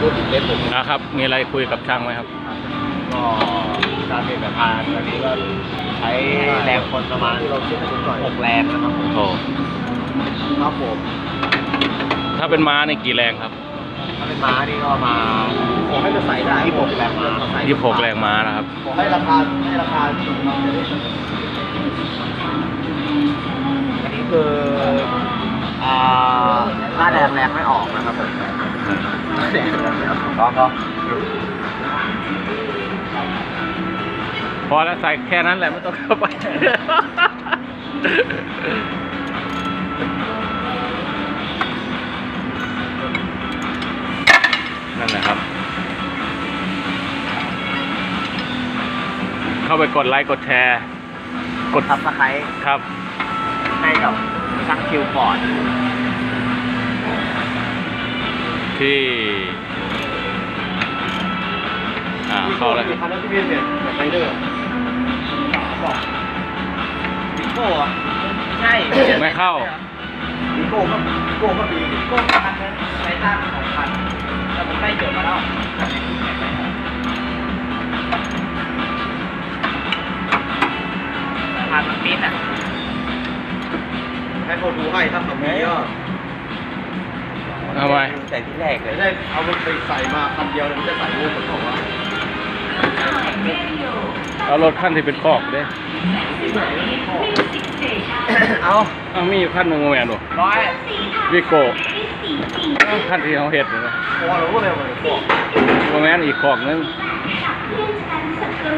พูดถึงเล่นผมนะครับ มีอะไรคุยกับช่างไหมครับ ก็การเปลี่ยนแบบพานตอนนี้ก็ใช้แรงคนประมาณหกแรงนะครับผมโอ้ครับผมถ้าเป็นม้าในกี่แรงครับ ถ้าเป็นม้านี่ก็มาขอให้จะใส่ได้ที่หกแรงม้ายี่หกแรงม้านะครับขอให้ราคาให้ราคาที่เราจะได้อันนี้คืออ่าหน้าแดงแรงไม่ออกนะครับผมหน้าแดงแรงไม่ออกก็ก็พอแล้วใส่แค่นั้นแหละไม่ต้องเข้าไป นั่นแหละครับ เข้าไปกดไลค์กดแชร์ กดทับสไครต์ครับ ให้กับช่างคิวฟอร์ด ที่อ่าเข้าแล้วคันนั้นที่เป็นเนี่ยแบบไรเดอร์สามบอกวิโก้อะใช่ไม่เข้าวิโก้ก็วิโก้ก็มีวิโก้คันนั้นใช้ตั้งสองคันแต่ผมได้เกิดมาแล้วพันมันปิ้นอะให้เขาดูให้ถ้าแบบนี้ก็ทำไม ใส่ที่แรกเลยได้เอารถไปใส่มาคันเดียวมันจะใส่รูปผมบอกว่าเอารถคันที่เป็นคอกเด้เอาเอามีอยู่คันหนึ่งแหวนหนูร้อยวิโก้คันที่เขาเห็ดเลยโะพอเรู้เลยบอกว่าแม่นอีกคอกนึง เพื่อนฉันศัตรู